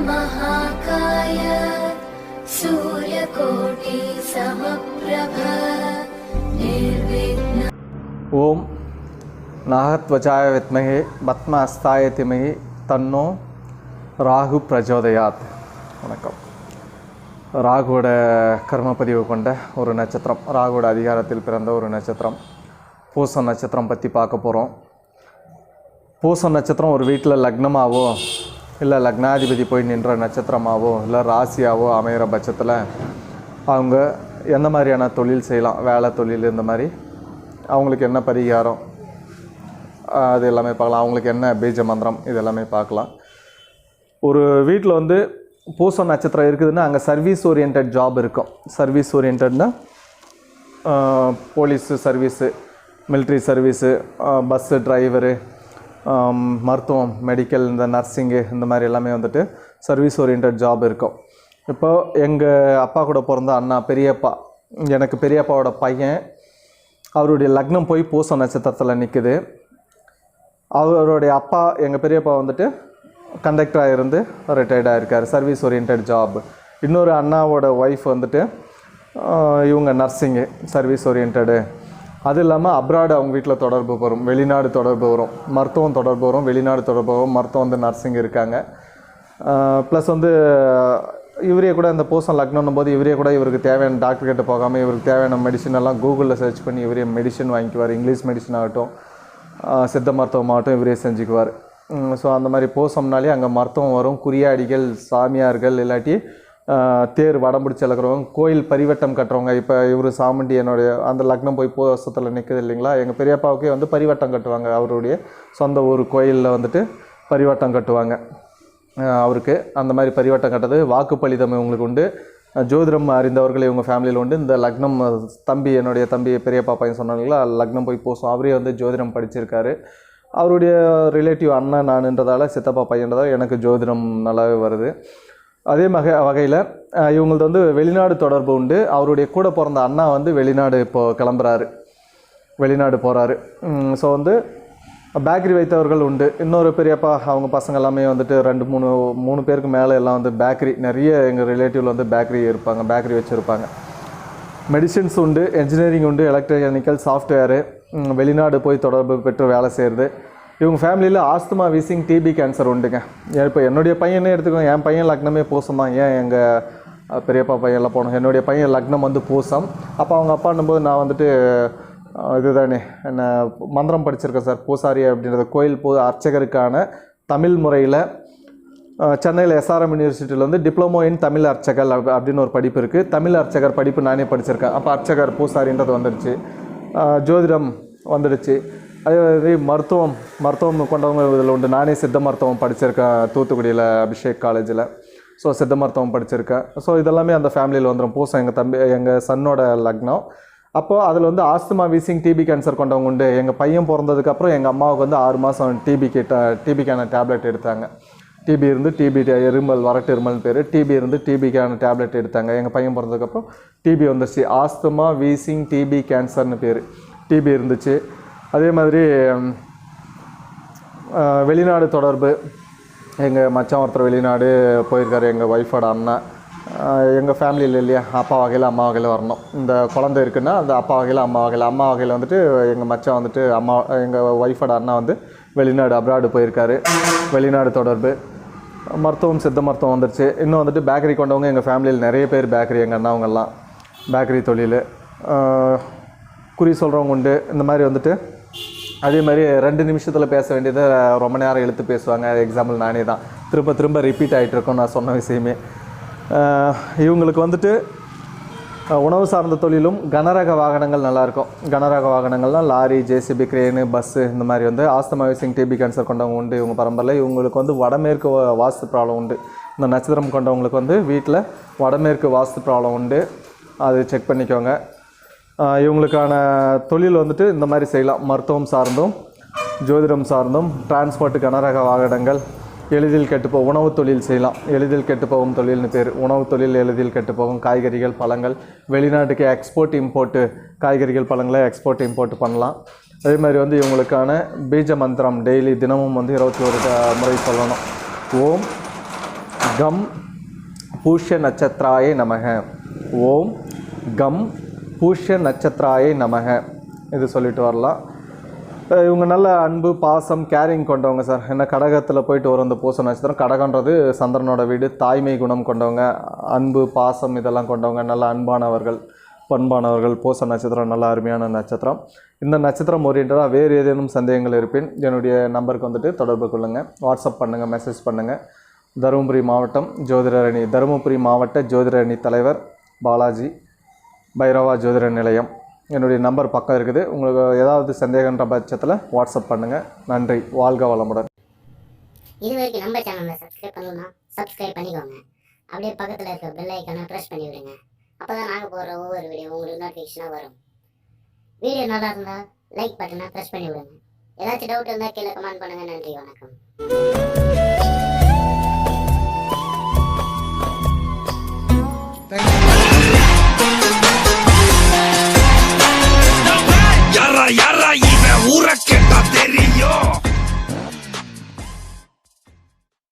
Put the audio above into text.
वक्रतुण्डमहाकाय सूर्यकोटि समप्रभ निर्विघ्न ஓம் நாகத்வஜாய வித்மகே பத்ம அஸ்தாய திமகி தன்னோ ராகு பிரஜோதயாத் வணக்கம் ராகுவோட கர்மப்பதிவு கொண்ட ஒரு நட்சத்திரம் ராகுவோட அதிகாரத்தில் பிறந்த ஒரு நட்சத்திரம் பூச நட்சத்திரம் பற்றி பார்க்க போகிறோம் பூச நட்சத்திரம் ஒரு வீட்டில் லக்னமாவோ இல்லை லக்னாதிபதி போய் நின்ற நட்சத்திரமாகவோ இல்லை ராசியாவோ அமைகிற பட்சத்தில் அவங்க எந்த மாதிரியான தொழில் செய்யலாம் வேலை தொழில் இந்த மாதிரி? அவங்களுக்கு என்ன பரிகாரம்? அது எல்லாமே பார்க்கலாம். அவங்களுக்கு என்ன பீஜ மந்திரம்? இது எல்லாமே பார்க்கலாம். ஒரு வீட்டில் வந்து பூச நட்சத்திரம் இருக்குதுன்னா அங்கே சர்வீஸ் ஓரியன்ட் ஜாப் இருக்கும். Service ஓரியன்ட்னா police service military service bus driver மருத்துவம் மெடிக்கல் இந்த நர்சிங்கு இந்த மாதிரி எல்லாமே வந்துட்டு சர்வீஸ் ஓரியன்ட் ஜாப் இருக்கும். இப்போ எங்கள் அப்பா கூட பிறந்த அண்ணா பெரியப்பா எனக்கு பெரியப்பாவோட பையன் அவருடைய லக்னம் போய் பூச நட்சத்திரத்தில் நிற்குது அவருடைய அப்பா எங்கள் பெரியப்பா வந்துட்டு கண்டக்டராக இருந்து ரிட்டையர்டாக இருக்கார் சர்வீஸ் ஓரியன்ட் ஜாப் இன்னொரு அண்ணாவோட ஒய்ஃப் வந்துட்டு இவங்க நர்சிங்கு சர்வீஸ் ஓரியன்டு அது இல்லாமல் அப்ராடு அவங்க வீட்டில் தொடர்பு வரும். வெளிநாடு தொடர்பு வரும். மருத்துவம் தொடர்பு வரும். வெளிநாடு தொடர்பு வரும். மருத்துவம் வந்து நர்சிங் இருக்காங்க. ப்ளஸ் வந்து இவரே கூட இந்த போசம் லக்னம் போது இவரே கூட இவருக்கு தேவையான டாக்டர் கிட்ட போகாமல் இவருக்கு தேவையான மெடிசன் எல்லாம் கூகுளில் சர்ச் பண்ணி இவரே மெடிசன் வாங்கிக்குவார். இங்கிலீஷ் மெடிசன் ஆகட்டும் சித்த மருத்துவம் ஆகட்டும் இவரே செஞ்சுக்குவார். ஸோ அந்த மாதிரி போசம்னாலே அங்கே மருத்துவம் வரும். குறியாடிகள் சாமியார்கள் இல்லாட்டி தேர் வடம் பிடிச்சி இழக்கிறவங்க கோயில் பரிவட்டம் கட்டுறவங்க இப்போ இவர் சாமுண்டி என்னுடைய அந்த லக்னம் போய் போசத்தில் நிற்குது இல்லைங்களா? எங்கள் பெரியப்பாவுக்கே வந்து பரிவட்டம் கட்டுவாங்க. அவருடைய சொந்த ஊர் கோயிலில் வந்துட்டு பரிவட்டம் கட்டுவாங்க. அவருக்கு அந்த மாதிரி பரிவட்டம் கட்டது வாக்குப்பளிதம் இவங்களுக்கு உண்டு. ஜோதிடம் அறிந்தவர்கள் இவங்க ஃபேமிலியில் உண்டு. இந்த லக்னம் தம்பி என்னுடைய தம்பி பெரியப்பா பையன் சொன்னாங்களா லக்னம் போய் போசும் அவரே வந்து ஜோதிடம் படிச்சிருக்காரு. அவருடைய ரிலேட்டிவ் அண்ணன் நானுன்றதால சித்தப்பா பையன்றதால் எனக்கு ஜோதிடம் நல்லாவே வருது. அதே மக வகையில் இவங்களது வந்து வெளிநாடு தொடர்பு உண்டு. அவருடைய கூட பிறந்த அண்ணா வந்து வெளிநாடு இப்போது கிளம்புறாரு. வெளிநாடு போகிறாரு ஸோ வந்து பேக்கரி வைத்தவர்கள் உண்டு. இன்னொரு பெரியப்பா அவங்க பசங்க எல்லாமே வந்துட்டு ரெண்டு மூணு மூணு பேருக்கு மேலே எல்லாம் வந்து பேக்கரி நிறைய எங்கள் ரிலேட்டிவில் வந்து பேக்கரி இருப்பாங்க பேக்கரி வச்சுருப்பாங்க. மெடிசின்ஸ் உண்டு என்ஜினியரிங் உண்டு எலக்ட்ரானிக்கல் சாஃப்ட்வேரு வெளிநாடு போய் தொடர்பு பெற்று வேலை செய்கிறது இவங்க ஃபேமிலியில் ஆஸ்துமா வீசிங் டிபி கேன்சர் உண்டுங்க. ஏன் இப்போ என்னுடைய பையனே எடுத்துக்கோங்க. என் பையன் லக்னமே பூசம் தான் ஏன் எங்கள் பெரியப்பா பையன்லாம் போனோம் என்னுடைய பையன் லக்னம் வந்து பூசம். அப்போ அவங்க அப்பான்னும்போது நான் வந்துட்டு இதுதானே என்ன மந்திரம் படிச்சிருக்கேன் சார். பூசாரி அப்படின்றது கோயில் பூ அர்ச்சகருக்கான தமிழ் முறையில் சென்னையில் எஸ்ஆர்எம் யூனிவர்சிட்டியில் வந்து டிப்ளமோ இன் தமிழ் அர்ச்சகர் அப்ப- அப்படின்னு ஒரு படிப்பு இருக்குது தமிழ் அர்ச்சகர் படிப்பு நானே படிச்சிருக்கேன். அப்போ அர்ச்சகர் பூசாரின்றது வந்துடுச்சு. ஜோதிடம் வந்துடுச்சு. அதே மாதிரி மருத்துவம் மருத்துவம் கொண்டவங்க இதில் உண்டு நானே சித்த மருத்துவம் படிச்சிருக்கேன் தூத்துக்குடியில் அபிஷேக் காலேஜில் ஸோ சித்த மருத்துவம் படிச்சிருக்கேன் ஸோ இதெல்லாமே அந்த ஃபேமிலியில் வந்துடும் பூசம் எங்கள் தம்பி எங்கள் சன்னோட லக்னம் அப்போது அதில் வந்து ஆஸ்துமா வீசிங் டிபி கேன்சர் கொண்டவங்க உண்டு எங்கள் பையன் பிறந்ததுக்கப்புறம் எங்கள் அம்மாவுக்கு வந்து ஆறு மாதம் டிபிக்கு டிபிக்கான டேப்லெட் எடுத்தாங்க டிபி இருந்து டிபி எருமல் வரட்டு இருமல்னு பேர் டிபி இருந்து டிபிக்கான டேப்லெட் எடுத்தாங்க எங்கள் பையன் பிறந்ததுக்கப்புறம் டிபி வந்துருச்சு ஆஸ்துமா வீசிங் டிபி கேன்சர்னு பேர் டிபி இருந்துச்சு அதே மாதிரி வெளிநாடு தொடர்பு. எங்கள் மச்சான் ஒருத்தர் வெளிநாடு போயிருக்காரு எங்கள் ஒய்ஃபோட அண்ணன். எங்கள் ஃபேமிலியில் இல்லையா? அப்பா வகையில் அம்மா வகையில் வரணும். இந்த குழந்தை இருக்குன்னா அந்த அப்பா வகையில் அம்மா வகையில். அம்மா வகையில் வந்துட்டு எங்கள் மச்சான் வந்துட்டு அம்மா எங்கள் ஒய்ஃபோட அண்ணா வந்து வெளிநாடு அப்ராடு போயிருக்காரு. வெளிநாடு தொடர்பு. மருத்துவம் சித்த மருத்துவம் வந்துருச்சு. இன்னும் வந்துட்டு பேக்கரி கொண்டவங்க எங்கள் ஃபேமிலியில் நிறைய பேர் பேக்கரி எங்கள் அண்ணாவங்கெல்லாம். பேக்கரி தொழில். குறி சொல்கிறவங்க உண்டு. இந்த மாதிரி வந்துட்டு அதே மாதிரி ரெண்டு நிமிஷத்தில் பேச வேண்டியதை ரொம்ப நேரம் இழுத்து பேசுவாங்க. எக்ஸாம்பிள் நானே தான். திரும்ப திரும்ப ரிப்பீட் ஆகிட்டு இருக்கோம் நான் சொன்ன விஷயமே. இவங்களுக்கு வந்துட்டு உணவு சார்ந்த தொழிலும் கனரக வாகனங்கள் நல்லாயிருக்கும் கனரக வாகனங்கள்லாம் லாரி ஜேசிபி கிரேனு பஸ்ஸு இந்த மாதிரி வந்து ஆஸ்தமா விசிங் டிபி கேன்சர் கொண்டவங்க உண்டு இவங்க பரம்பரில் இவங்களுக்கு வந்து வடமேற்கு வாஸ்து ப்ராப்ளம் உண்டு. இந்த நட்சத்திரம் கொண்டவங்களுக்கு வந்து வீட்டில் வடமேற்கு வாஸ்து ப்ராப்ளம் உண்டு. அது செக் பண்ணிக்கோங்க. இவங்களுக்கான தொழில் வந்துட்டு இந்த மாதிரி செய்யலாம். மருத்துவம் சார்ந்தும் ஜோதிடம் சார்ந்தும் டிரான்ஸ்போர்ட் கனரக வாகனங்கள் எளிதில் கெட்டுப்போ உணவு தொழில் செய்யலாம். எளிதில் கெட்டுப்போகும் தொழில்னு பேர். உணவு தொழில் எளிதில் கெட்டுப்போகும். காய்கறிகள் பழங்கள். வெளிநாட்டுக்கு எக்ஸ்போர்ட் இம்போர்ட்டு காய்கறிகள் பழங்களை எக்ஸ்போர்ட் இம்போர்ட் பண்ணலாம். அதே மாதிரி வந்து இவங்களுக்கான பீஜ மந்திரம் டெய்லி தினமும் வந்து இருபத்தி ஒரு முறை சொல்லணும். ஓம் கம் பூஷ்ய நட்சத்திராய நமக. ஓம் கம் பூஷ்ய நட்சத்திராயை நமக. இது சொல்லிட்டு வரலாம். இவங்க நல்ல அன்பு பாசம் கேரிங் கொண்டவங்க சார். என்ன கடகத்தில் போயிட்டு வரும் இந்த பூச நட்சத்திரம். கடகன்றது சந்திரனோட வீடு தாய்மை குணம் கொண்டவங்க அன்பு பாசம் இதெல்லாம் கொண்டவங்க நல்ல அன்பானவர்கள் பண்பானவர்கள் பூச நட்சத்திரம் நல்ல அருமையான நட்சத்திரம். இந்த நட்சத்திரம் ஓரியன்டாக வேறு ஏதேனும் சந்தேகங்கள் இருப்பின் என்னுடைய நம்பருக்கு வந்துட்டு தொடர்பு கொள்ளுங்கள் வாட்ஸ்அப் பண்ணுங்கள் மெசேஜ் பண்ணுங்கள் தருமபுரி மாவட்டம் ஜோதிடர் தருமபுரி மாவட்ட ஜோதிரணி தலைவர் பாலாஜி. பைரவா ஜோதிட நிலையம். என்னுடைய நம்பர் பக்கம் இருக்குது. உங்களுக்கு ஏதாவது சந்தேகன்ற பட்சத்தில் வாட்ஸ்அப் பண்ணுங்கள் நன்றி. வாழ்க வளமுடன். இது வரைக்கும் நம்ம சேனலை சப்ஸ்கிரைப் பண்ணணும்னா சப்ஸ்கிரைப் பண்ணிக்கோங்க. அப்படியே பக்கத்தில் இருக்க பெல் ஐக்கானை ப்ரெஸ் பண்ணி விடுங்க. அப்போ தான் நாங்கள் போடுற ஒவ்வொரு வீடியோ உங்களுக்கு நோட்டிஃபிகேஷனாக வரும். வீடியோ நல்லா இருந்தால் லைக் பட்டனை ப்ரெஸ் பண்ணி விடுங்க. ஏதாச்சும் டவுட் இருந்தால் கீழே கமெண்ட் பண்ணுங்கள் நன்றி வணக்கம்.